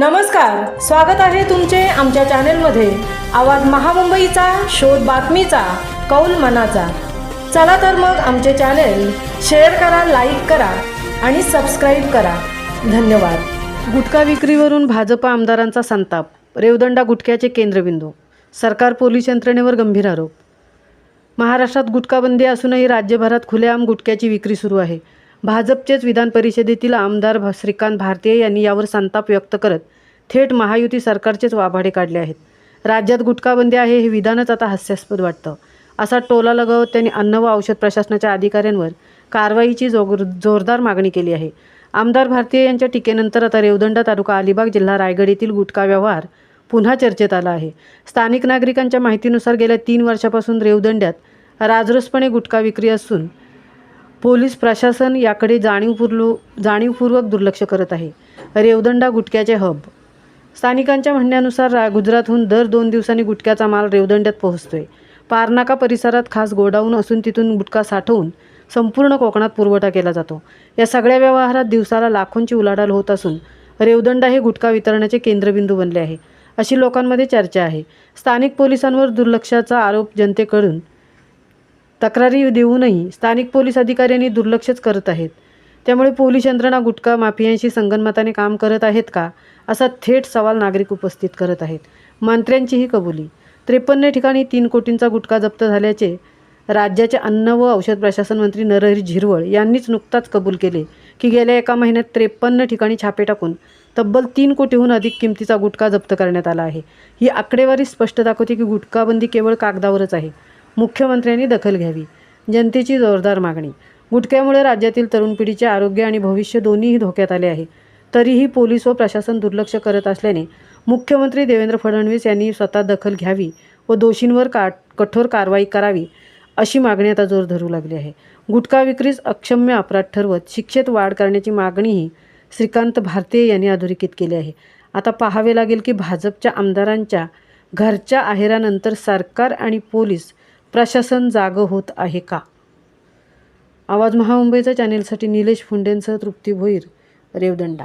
नमस्कार स्वागत आहे तुमचे आमच्या चॅनेलमध्ये. आवाज महामुंबईचा शोध बातमीचा कौल मनाचा. चला तर मग आमचे चॅनेल शेअर करा लाईक करा आणि सबस्क्राईब करा. धन्यवाद. गुटखा विक्रीवरून भाजप आमदारांचा संताप रेवदंडा गुटख्याचे केंद्रबिंदू सरकार पोलीस यंत्रणेवर गंभीर आरोप. महाराष्ट्रात गुटखाबंदी असूनही राज्यभरात खुलेआम गुटख्याची विक्री सुरू आहे. भाजपचेच विधान परिषदेतील आमदार श्रीकांत भारतीय यांनी यावर संताप व्यक्त करत थेट महायुती सरकारचेच वाभाडे काढले आहेत. राज्यात गुटखाबंदी आहे हे विधानच आता हास्यास्पद वाटतं. असा टोला लगावत त्यांनी अन्न व औषध प्रशासनाच्या अधिकाऱ्यांवर कारवाईची जोर जोरदार मागणी केली आहे. आमदार भारतीय यांच्या टीकेनंतर आता रेवदंडा तालुका अलिबाग जिल्हा रायगड येथील गुटखा व्यवहार पुन्हा चर्चेत आला आहे. स्थानिक नागरिकांच्या माहितीनुसार गेल्या तीन वर्षापासून रेवदंड्यात राजरोसपणे गुटखा विक्री असून पोलीस प्रशासन याकडे जाणीवपूर्व जाणीवपूर्वक दुर्लक्ष करत आहे. रेवदंडा गुटख्याचे हब स्थानिकांच्या म्हणण्यानुसार रा गुजरातहून दर दोन दिवसांनी गुटख्याचा माल रेवदंड्यात पोहोचतोय. पारनाका परिसरात खास गोडाऊन असून तिथून गुटखा साठवून संपूर्ण कोकणात पुरवठा केला जातो. या सगळ्या व्यवहारात दिवसाला लाखोंची उलाढाल होत असून रेवदंडा हे गुटखा वितरणाचे केंद्रबिंदू बनले आहे अशी लोकांमध्ये चर्चा आहे. स्थानिक पोलिसांवर दुर्लक्षाचा आरोप जनतेकडून तक्रारी देऊनही स्थानिक पोलीस अधिकाऱ्यांनी दुर्लक्षच करत आहेत. त्यामुळे पोलीस यंत्रणा गुटखा माफियांशी संगनमताने काम करत आहेत का? असा थेट सवाल नागरिक उपस्थित करत आहेत. मंत्र्यांचीही कबुली. त्रेपन्न ठिकाणी तीन कोटींचा गुटखा जप्त झाल्याचे राज्याचे अन्न व औषध प्रशासन मंत्री नरहरी झिरवळ यांनीच नुकताच कबूल केले की गेल्या एका महिन्यात त्रेपन्न ठिकाणी छापे टाकून तब्बल तीन कोटीहून अधिक किमतीचा गुटखा जप्त करण्यात आला आहे. ही आकडेवारी स्पष्ट दाखवते की गुटखाबंदी केवळ कागदावरच आहे. मुख्यमंत्र्यांनी दखल घ्यावी. जनतेची जोरदार मागणी. गुटख्यामुळे राज्यातील तरुण पिढीचे आरोग्य आणि भविष्य दोन्हीही धोक्यात आले आहे. तरीही पोलीस व प्रशासन दुर्लक्ष करत असल्याने मुख्यमंत्री देवेंद्र फडणवीस यांनी स्वतः दखल घ्यावी व दोषींवर का कठोर कारवाई करावी अशी मागणी आता जोर धरू लागली आहे. गुटखा विक्रीस अक्षम्य अपराध ठरवत शिक्षेत वाढ करण्याची मागणीही श्रीकांत भारतीय यांनी अधोरेखित केली आहे. आता पाहावे लागेल की भाजपच्या आमदारांच्या घरच्या आहेरानंतर सरकार आणि पोलीस प्रशासन जागं होत आहे का? आवाज महामुंबईचा चॅनेलसाठी निलेश फुंडेंसह तृप्ती भोईर रेवदंडा.